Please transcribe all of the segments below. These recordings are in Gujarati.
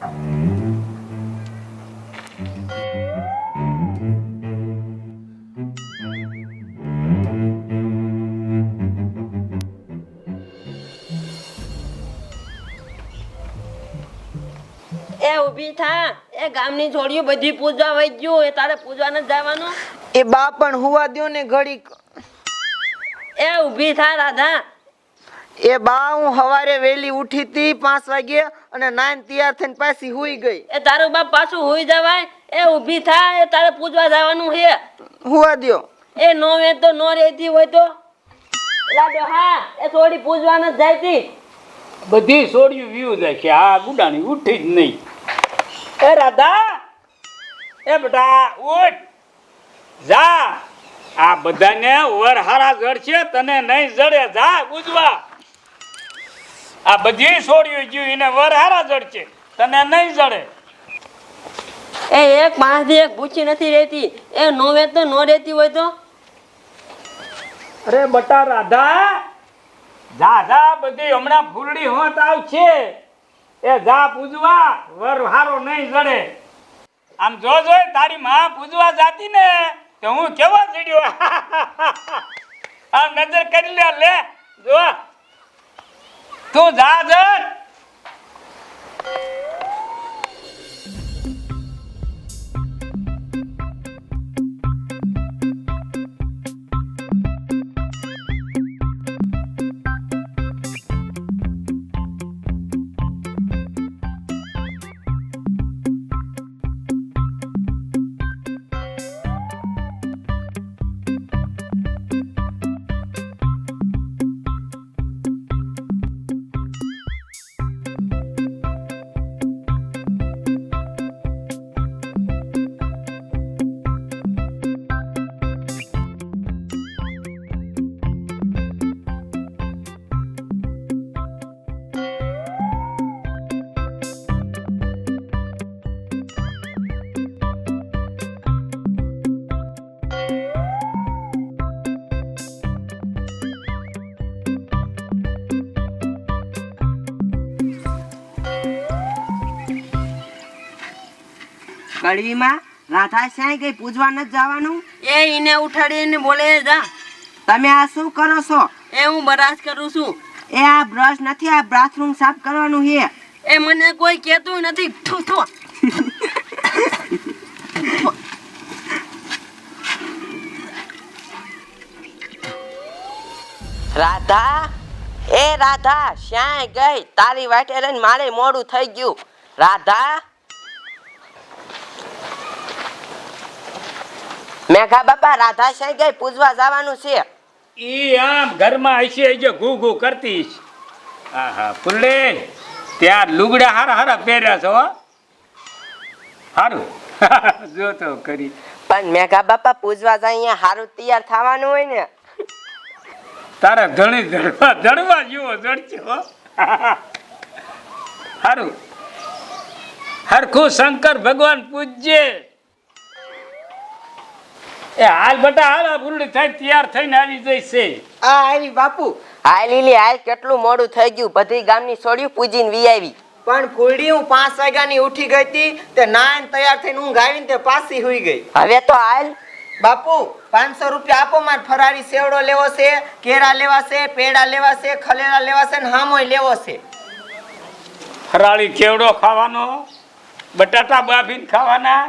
એ ઊભી થા. એ ગામની છોડીઓ બધી પૂજવા ગયું. એ તારે પૂજવા નથી જવાનું? એ બા પણ હુવા દ્યો ને ઘડીક. એ ઊભી થા રાધા. એ બા હું હવારે વેલી ઉઠી તી પાંચ વાગે અને નાઈન તૈયાર થઈને પાછી હુઈ ગઈ. એ તારું બાપ પાછું હુઈ જવાય? એ ઊભી થા એ તારે પૂજવા જવાનું છે. હુવા દ્યો. એ નો વે તો નો રહેતી હોય તો. લાડો હા એ થોડી પૂજવા ન જાયતી બધી સોડિયું વ્યૂ જાય છે આ ગુડાણી ઉઠી જ નહીં. એ રાધા એ બેટા ઉઠ. જા. આ બધાને વર હારા જડશે તને નહીં જડે જા ગુજવા. આ બધી છોડ્યું જ્યું એને વર હારા જડશે તને નહીં જડે. એ એક પાંચ દી એક ભૂચી નથી રહેતી એ નો વે તો નો રહેતી હોય તો? અરે બટા રાધા જા જા બધી હમણાં ફૂલડી હોત આવશે. એ જા પૂજવા વર હારો નહીં જડે. આમ જો જો તારી માં પૂજવા જાતી ને તો હું કેવો ચડ્યો? આમ નજર કરી લે લે જો. તું જા કડવીમાં રાધા શ્યાય ગઈ પૂજવા નથી જવાનું? એ એને ઉઠાડીને બોલે જા. તમે આ શું કરો છો? એ હું બરાશ કરું છું. એ આ બ્રશ નથી આ બાથરૂમ સાફ કરવાનું છે. એ મને કોઈ કહેતું નથી. થો થો. રાધા? એ રાધા શ્યાય ગઈ. તારી વાટે રહીને મારે મોડું થઈ ગયું. રાધા? મેઘા બાપા રાધા શ્યાય ગઈ પૂજવા જવાનું છે. ઈ આમ ઘરમાં હશે જે ઘૂ ઘૂ કરતી છે. આહા પુરડે ત્યાં લુગડા હારા હારા પહેર્યા છો હો. હારું. જો તો કરી. પણ મેઘા બાપા પૂજવા જાય અહીંયા હારું તૈયાર થવાનું હોય ને. તારા ધણી ધડવા ધડવા જેવો ધડજો હો. હારું. હરખું શંકર ભગવાન પૂજજે. એ હાલ બટા હાલ આ ફૂલડી થઈ તૈયાર થઈને આવી જઈશે આ આવી બાપુ. હાલ લીલી હાલ કેટલું મોડું થઈ ગયું. બધી ગામની છોડ્યું પૂજીને વી આવી. પણ ફૂલડી હું પાંચ વાગ્યાની ઉઠી ગઈ હતી તે નાઈન તૈયાર થઈને ઊંઘ આવીને તે પાછી હોઈ ગઈ. હવે તો હાલ. બાપુ પાંચસો રૂપિયા આપો મારે ફરારી સેવડો લેવો છે કેળા લેવા છે પેડા લેવા છે ખલેલા લેવા છે ને હામોય લેવો છે. ફરાળી કેવડો ખાવાનો? બટાટા બાફીને ખાવાના?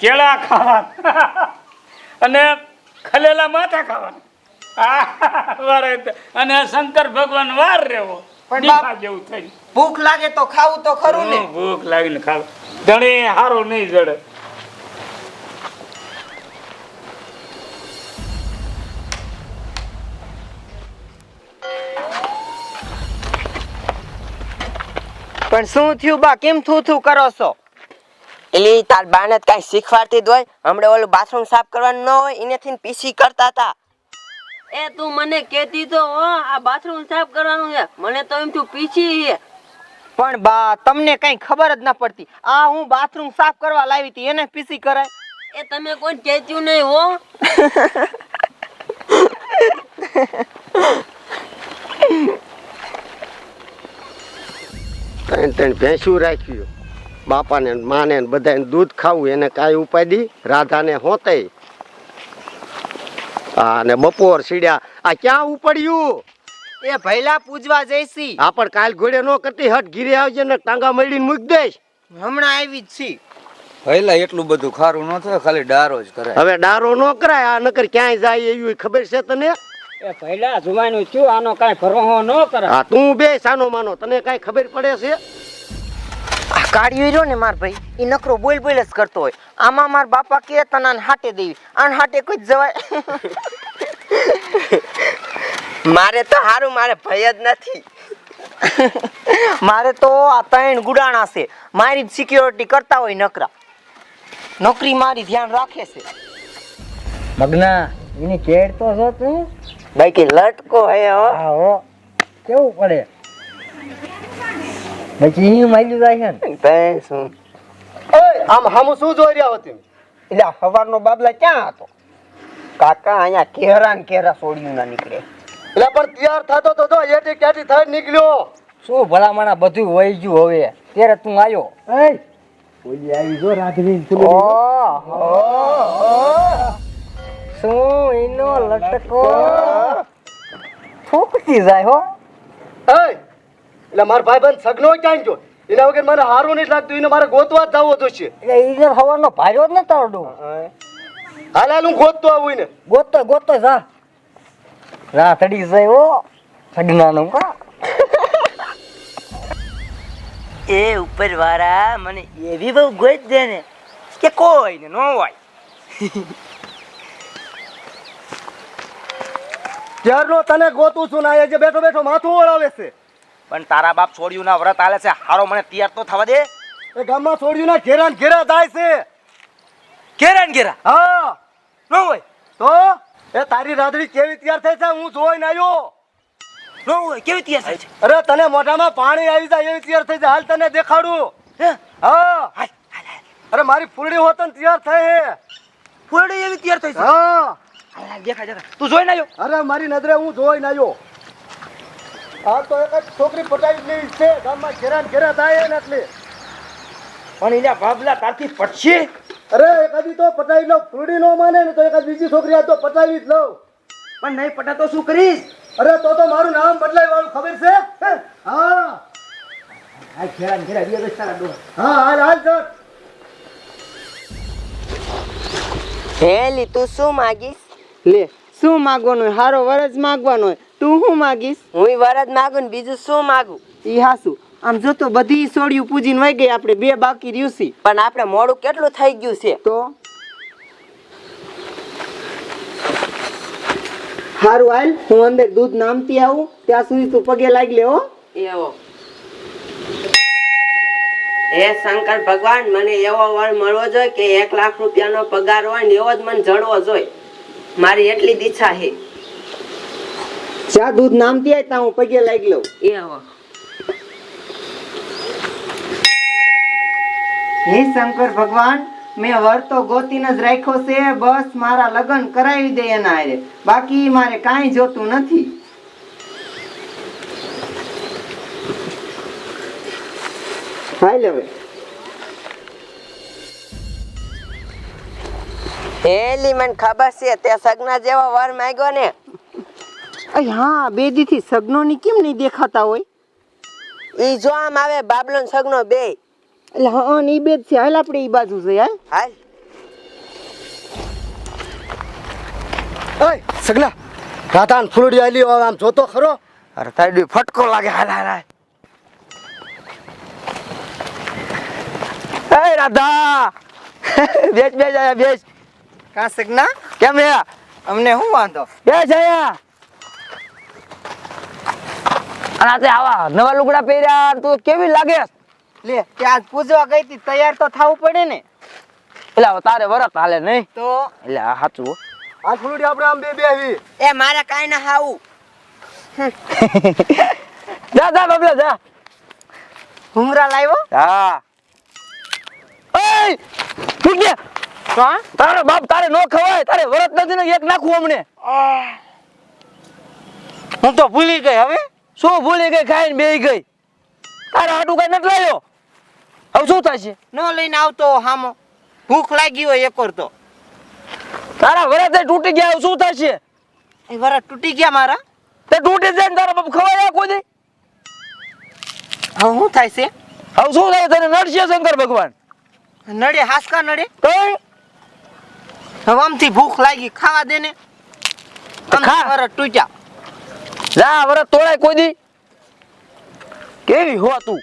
કેળા ખાવાના? અને ખલેલા માથા ખાવાના. અને શંકર ભગવાન વાર રહેવો. જેવું થઈ ભૂખ લાગે તો ખાવું તો ખરું ને? ભૂખ લાગીને ખાવ. ધણે હારો નહીં જડે. પણ શું થયું બા? કેમ થું થું કરો છો? એલી તાર બાને કઈ શીખવાડતી દોય હોય. હમણાં ઓલું બાથરૂમ સાફ કરવાનું ન હોય એનેથી પીસી કરતા હતા એ તું મને કહેતી તો હો આ બાથરૂમ સાફ કરવાનું છે. મને તો એમ તું પીછી છે. પણ બા તમને કઈ ખબર જ ના પડતી. આ હું બાથરૂમ સાફ કરવા લાવી હતી એને પીસી કરાય. એ તમે કોઈ કહેતું નહીં હો. ત્રણ ત્રણ ભેંસું રાખ્યું. બાપાને ને માને ને બધાને દૂધ ખાવું એને કાંઈ ઉપાડી રાધાને હોતે અને ને બપોર સીડ્યા. આ ક્યાં ઉપડ્યું? એ ભૈલા પૂજવા જઈશી. આ પણ કાલ ઘોડે નો કરતી હટ ઘીરે આવજે ને ટાંગા મળીને મૂકી દઈશ. હમણાં આવી જ છી. ભૈલા એટલું બધું ખારું ન થાય ખાલી ડારો જ કરે હવે ડારો ન કરાય આ નકર ક્યાંય જાય એવી ખબર છે તને? એ ભૈલા જુવાનું થયું આનો કાંઈ ભરોહો ન કરે હા તું બે સાનો માનો. તને કાંઈ ખબર પડે છે? આ રહ્યો ને માર ભાઈ એ નકરો બોલ બોલ જ કરતો હોય. આમાં માર બાપા કે તને હાટે દેવી. આન હાટે કોઈ જવાય. મારે તો હારું મારે ભય જ નથી. મારે તો આ ત્રણ ગુડાણા છે. મારી સિક્યોરિટી કરતા હોય નકરા. નોકરી મારી ધ્યાન રાખે છે. મગના એની કેડ તો છો તું? બાકી લટકો હે હો. કેવું પડે? પછી અહીં માલ્યું જાય છે ને. શું ઓય આમ હામું શું જોઈ રહ્યા હતી એટલે સવારનો બાબલા ક્યાં હતો? કાકા અહીંયા કેરા ને કેરા સોડિયું ના નીકળે. એટલે પણ તૈયાર થતો તો જો એટી ક્યાંથી થઈ નીકળ્યો. શું ભલામણા બધું વહી ગયું હવે? ત્યારે તું આવ્યો ઓલી આવી જો રાધવી શું એનો લટકો? ફૂકતી જાય હો. એય એટલે મારા ભાઈબંધ સગનો ક્યાં જો. એના વગર મને હારું નહીં લાગતું એને મારે ગોતવા જ જવો જોશે એટલે ઈને હવાનો ભાર્યો જ ન તારડું હાલ હાલ હું ગોતતો આવું એને. ગોતો ગોતો જા. રા થડી જાય હો. સગનાનું કા? એ ઉપર વાળા મને એવી બહુ ગોત દે ને કે કોઈ ને નો હોય. ત્યારનો તને ગોતું છું ને જે બેઠો બેઠો માથું ઓળાવે છે? પણ તારા બાપ છોડ્યું ના વ્રત આલે છે. હારો મને તૈયાર તો થવા દે. એ ગામમાં છોડ્યું ના ઘેરા ઘેરા થાય છે. ઘેરા ઘેરા? હા. ન હોય? તો? એ તારી રાધડી કેવી તૈયાર થઈ છે? હું જોઈને આવ્યો. ન હોય. કેવી તૈયાર થાય છે? અરે તને મોઢામાં પાણી આવી જાય એવી તૈયાર થઈ જાય હાલ તને દેખાડું. હે? હા. અરે મારી ફૂલડી હોત તૈયાર થઈ ફૂલડી એવી તૈયાર થઈ છે? હા. દેખાય દેખાય. તું જોઈને આવ્યો? અરે મારી નજરે હું જોઈને આવ્યો. આ તો એક જ છોકરી પટાવી લેવી છે. ગામમાં ઘેરા ઘેરા થાય ને એટલે. પણ એના બાબલા તારથી પટશે? અરે એકાદી તો પટાવી લઉં. ફૂલડી નો માને ને તો એકાદ બીજી છોકરી આ તો પટાવી જ લઉં. પણ નહીં પટા તો શું કરીશ? અરે તો તો મારું નામ બદલાઈ વાળું ખબર છે? હે? હા. આ ઘેરા ઘેરા બે તારા ડોહ. હા હાલ હાલ હેલી તું શું માગીશ? લે શું માગવાનું હોય? હારો વરજ માગવાનો હોય. તું શું માગીશ? હું વરજ માગું ને બીજું શું માગું? ઈ હાસુ. આમ જો તો બધી સોડિયું પૂજીને વહી ગઈ આપણે બે બાકી રહ્યું છે. પણ આપણે મોડું કેટલું થઈ ગયું છે? તો? હારું હાલ હું અંદર દૂધ નામતી આવું. ત્યાં સુધી તું પગે લાગી લે હો. એવો. હે શંકર ભગવાન મને એવો વર મળવો જોઈએ કે એક લાખ રૂપિયાનો પગાર હોય ને એવો જ મને જડવો જોઈએ. મારી એટલી જ ઈચ્છા છે જ્યાં દૂધ નામ આવે તા હું પગે લાગી લઉં. એવો હે શંકર ભગવાન મેં વર તો ગોતીને જ રાખ્યો છે બસ મારા લગ્ન કરાવી દે એના હારે. બાકી મારે કાંઈ જોતું નથી. હાલ હવે. હેલી મને ખબર છે તે સગના જેવો વર માંગ્યો ને. અય હા બે દીથી સગનોની કેમ નહીં દેખાતા હોય? ઈ જો આમ આવે બાબલો ને સગનો બે. એટલે હા ઈ બે જ છે. હાલ આપણે ઈ બાજુ છે હા હાલ. ઓય સગલા રાતાન ફૂલડી આલી હોય આમ જોતો ખરો. અરે તારી ફટકો લાગે હાલ હાલ હાલ. એ રાધા બેસ બેસ આયા બેસ. કા ના? કેમ રે અમને શું વાંધો? બે જયા. અને આજે આવા નવા લુગડા પહેર્યા તું કેવી લાગે? લે તે આજ પૂજવા ગઈ તી તૈયાર તો થવું પડે ને. એટલે હવે તારે વરત હાલે નહીં. તો? એટલે સાચું આ ફૂલડી આપણે આમ બે બેહવી એ મારે કાઈ ના હાવું. જા જા બબલા જા. હુમરા લાવ્યો હા. ઓય! મૂક્યા તારો બાપ તારે નો ખવાય તારે વરત નથી ને એક નાખું અમને. હું તો ભૂલી ગઈ હવે. શું ભૂલી ગઈ? ખાઈને બેહી ગઈ. તારે આટું કઈ નથી લાવ્યો? હવે શું થશે? ન લઈને આવતો હામો. ભૂખ લાગી હોય એક તો. તારા વરત તૂટી ગયા શું થશે? એ વરત તૂટી ગયા મારા? તે તૂટી જાય ને તારા બાપ ખવાય કોઈ દે? હવે શું થાય છે? હવે શું થાય? તને નડશે શંકર ભગવાન. નડે હાસકા નડે? કઈ હવે આમથી ભૂખ લાગી ખાવા દે ને ખા. વરસ તૂટ્યા. જા વરસ તોડાય કોઈ દી. કેવી હો તું?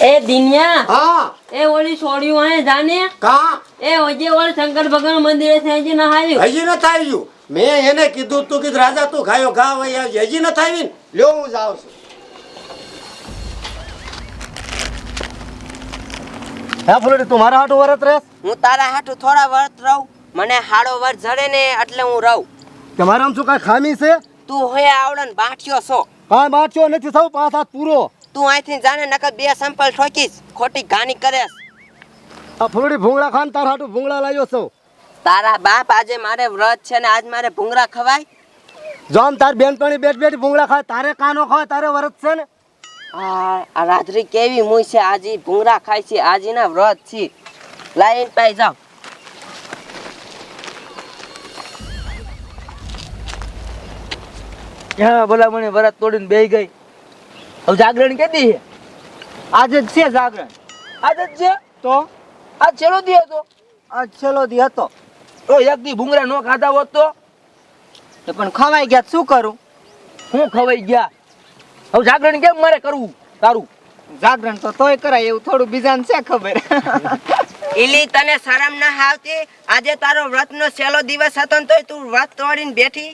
એ દિનિયા. હા. એ ઓલી છોડ્યું આને જાને? કા? એ ઓજે ઓલ શંકર ભગવાન મંદિરે છે હજી ના હાલ્યું. હજી ન થાયું મેં એને કીધું તું કીધું રાજા તું ખાયો ખા વઈ આવજે. હજી ન ને? લ્યો હું જાઉં છું. હા ફૂલડી તું મારા હાટું વરત રહે હું તારા હાટું થોડા વરત રહું. મને હાડો વર જડે ને એટલે હું રહું. તમારા આમ શું કાંઈ ખામી છે? તું હોય આવડે ને બાંઠ્યો છો. હા બાટજો નથી સૌ પાંચ હાથ પૂરો. તું અહીંથી જાને નકર બે સેમ્પલ ઠોકીશ ખોટી ઘાની કરેશ. આ ફૂલડી ભૂંગળા ખાન તારા હાટું ભૂંગળા લાવ્યો છો. તારા બાપ આજે મારે વ્રત છે ને આજ મારે ભૂંગળા ખવાય? જોમ તાર બેનપણી બેઠ બેઠ ભૂંગળા ખાય તારે કાનો ખાય તારે વરત છે ને? આ આ રાત્રિ કેવી મુય છે? આજે ભૂંગરા ખાય છે આજના વ્રત છે. લાઈન પાઈ જાઓ. ક્યાં ભલા મને વરસ તોડીને બેહી ગઈ. હવે જાગરણ કેદી છે? આજે જ છે જાગરણ. આજે જ છે? તો? આ છેલ્લો દી હતો. આ છેલ્લો દી હતો. તો એક દી ભૂંગળા નો ખાધા હોત તો? તો પણ ખવાઈ ગયા શું કરું? હું ખવાઈ ગયા? હવે જાગરણ કેમ મારે કરવું? તારું? જાગરણ તો તોય કરાય એવું થોડું બીજાને છે ખબર. ઈલી તને શરમ ના આવતી? આજે તારો વ્રતનો છેલ્લો દિવસ હતો ને તોય તું વ્રત તોડીને બેઠી?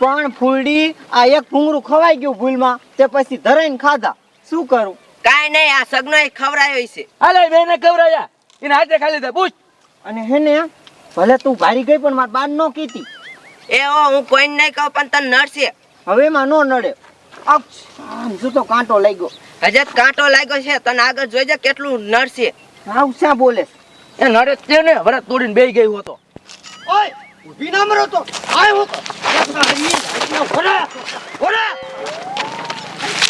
પણ ફૂલડી આ એક કુંગરું ખવાઈ ગયું ભૂલમાં તે પછી ધરાઈને ખાધા. શું કરું? કાઈ નહીં આ સગનો ખવડાયો છે હાલે બેને કવરાયા એને હાથે ખાલી દે પૂછ. અને હેને ભલે તું ભારી ગઈ પણ માર બાર નો કીધી. એ ઓ હું કોઈને નહીં કહું પણ તને નડશે. હવે એમાં નો નડે. આવ, તો કાંટો લાગ્યો કાંટો લાગ્યો છે તને આગળ જોઈજે કેટલું નડશે આવ શા બોલે એ નડે ને વરસ તોડીને બેહી ગયો હતો. ઓય ઊભી ના મરો તો. આય હું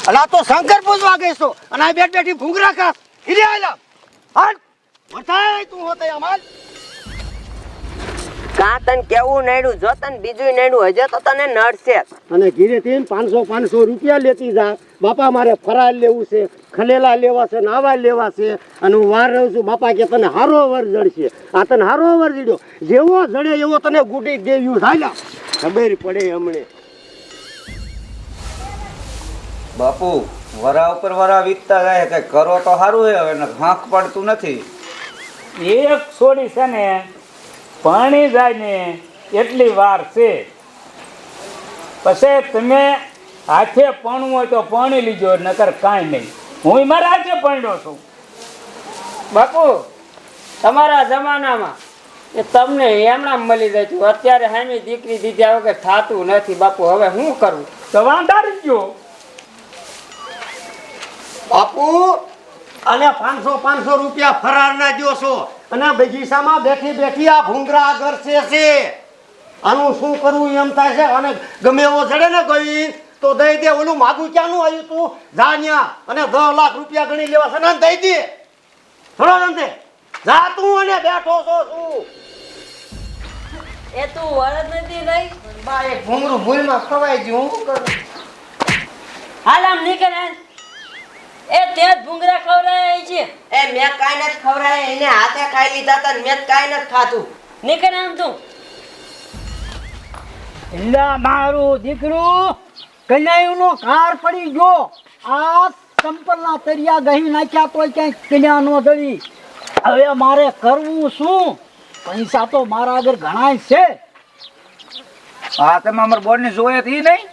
અલા તો શંકર પૂજવા ગઈ અને આ બેઠ બેઠી ભૂંગરા ખાસ હિરે આયલા. બતાય તું હોતે અમાલ કાં તને કેવું નડ્યું જો તને બીજું નડ્યું હજે તો તને નડશે. અને ઘીરે થી પાંચસો પાંચસો રૂપિયા લેતી જા. બાપા મારે ફરાળ લેવું છે ખલેલા લેવા છે નાવા લેવા છે. અને હું વાર રહું છું બાપા કે તને હારો વર જડશે. આ તને હારો વર જડ્યો. જેવો જડે એવો તને ગુટી દેવ્યું. થાય ખબર પડે હમણે. બાપુ વરા ઉપર વરા વીતતા જાય કઈ કરો તો સારું હે હવે ને હાંક પડતું નથી. એક છોડી છે ને પાણી જાય ને એટલી વાર છે. પછી તમે હાથે પણવું હોય તો પાણી લીજો નકર કાંઈ નહીં. હું મારા હાથે પણ્યો છું. બાપુ તમારા જમાનામાં એ તમને એમણા મળી જતું અત્યારે હામી દીકરી દીધા વગર થાતું નથી બાપુ. હવે શું કરું? તો વાંધા ગયો. બાપુ અને પાંચસો પાંચસો રૂપિયા ફરાર ના જોશો છો. અને બગીચામાં બેઠી બેઠી આ ભૂંગરા ગરસે છે છે. આનું શું કરવું એમ થાય છે? અને ગમે એવો ચડે ને ગઈ તો દઈ દે. ઓલું માગું ક્યાંનું આવ્યું તું? જાન્યા અને દસ લાખ રૂપિયા ગણી લેવા છે ને દઈ દે. થોડો ધંધે જા તું અને બેઠો છો તું. એ તું વરદ નથી રહી બા એક ભૂંગરું ભૂલમાં ખવાઈ ગયું. હું શું કરું? હાલ આમ નીકળ. એ તે જ ભૂંગળા ખવડાય છે. એ મેં કાંઈ નથી ખવરાય એને હાથે ખાઈ લીધા તા મેં કાંઈ નથી ખાધું. નીકળ આમ તું. એલા મારું દીકરું કન્યાયુનો કાર પડી ગયો. આ સંપલના તરિયા ગહી નાખ્યા તોય ક્યાંય કન્યા નો દળી હવે મારે કરવું શું? પૈસા તો મારા આગળ ઘણાય છે. હા તમે અમાર બોર્ડ ને જોયે નહીં?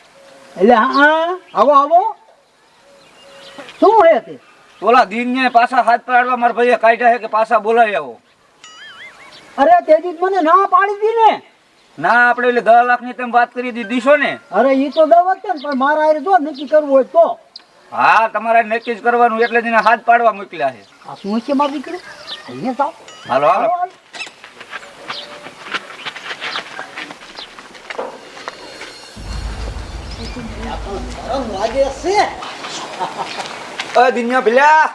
એટલે હા આવો આવો. શું હે તે? ઓલા દિન ને પાછા હાથ પાડવા મારા ભાઈએ કાઢ્યા છે કે પાછા બોલાવી આવો. અરે તેજી મને ના પાડી દી ને. ના આપણે એટલે દસ લાખની તમે વાત કરી દીધી છો ને. અરે ઈ તો દવા છે પણ મારા આરે જો નક્કી કરવું હોય તો. હા તમારે નક્કી જ કરવાનું એટલે જ હાથ પાડવા મોકલ્યા છે. આ શું છે મારી દીકરી? અહીંયા સાહેબ હાલો હાલો. ગરમ છે. અ દિન્યા ભીલ્યા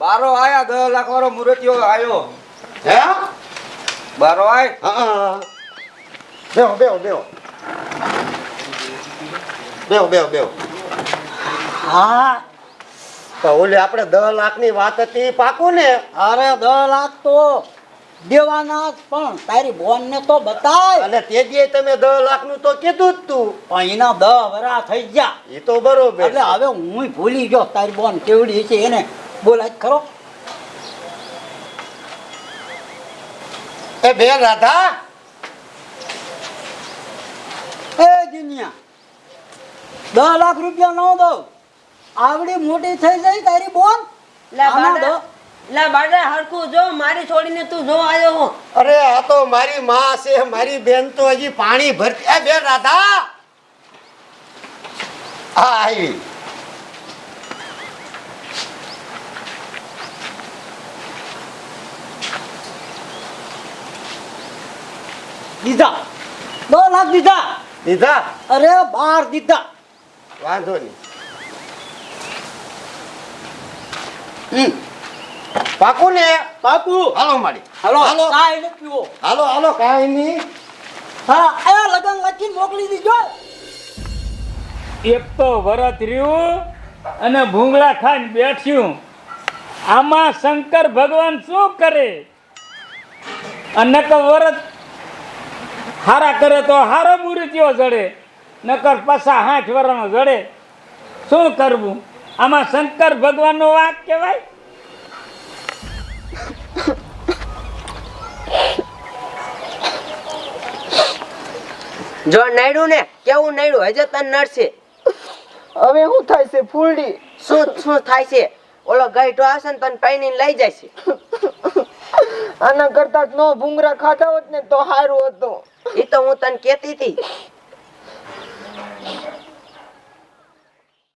બારો આયા દસ લાખ વાળો મૂર્તિઓ આવ્યો હે? બારો આય. હા બેહો બેહો બેહો. બેહો બેહો બેહો. હા. તો ઓલે આપણે દસ લાખની વાત હતી પાકું ને અરે દસ લાખ તો દેવાના પણ તારી બોન ને તો બતાય. અને તેજીએ તમે દસ લાખનું તો કીધું જ તું. પણ એના દસ વરા થઈ ગયા. એ તો બરોબર એટલે હવે હું ભૂલી ગયો તારી બોન કેવડી છે એને. બોલાય ખરો. એ બેન રાધા. એ દુનિયા દસ લાખ રૂપિયા ન દઉં. આવડી મોટી થઈ જાય તારી બોન. લા લા બાડા હરખું જો મારી છોડીને તું જો આવ્યો હું. અરે આ તો મારી માં છે મારી બેન તો હજી પાણી ભરતી. એ બેન રાધા! હા આવી. દીધા. દસ લાખ દીધા. દીધા? અરે બાર દીધા. વાંધો નહીં. હમ. પાકું ને પાકું. હાલો માડી હાલો. હાલો. કાંઈ નથી પીવો. હાલો હાલો. કાંઈ નહીં. હા એ લગન લખી મોકલી દીજો. એક તો વરત રહ્યું અને ભૂંગળા ખાઈને બેઠ્યું. આમાં શંકર ભગવાન શું કરે? અને નકર વરત હારા કરે તો હારો મૂર્તિઓ જડે નકર પાછા હાથ વરણો જડે. શું કરવું? આમાં શંકર ભગવાનનો વાક કહેવાય? જો નાયડું ને કેવું નાયડું? હજે તન નડશે. હવે શું થાય છે ફૂલડી? શું શું થાય છે? ઓલો ગાઈટો આવશે ને તને પૈણીને લઈ જાય છે આના કરતા નો ભૂંગરા ખાતા હોત ને તો સારું હતું. એ તો હું તને કેતી હતી.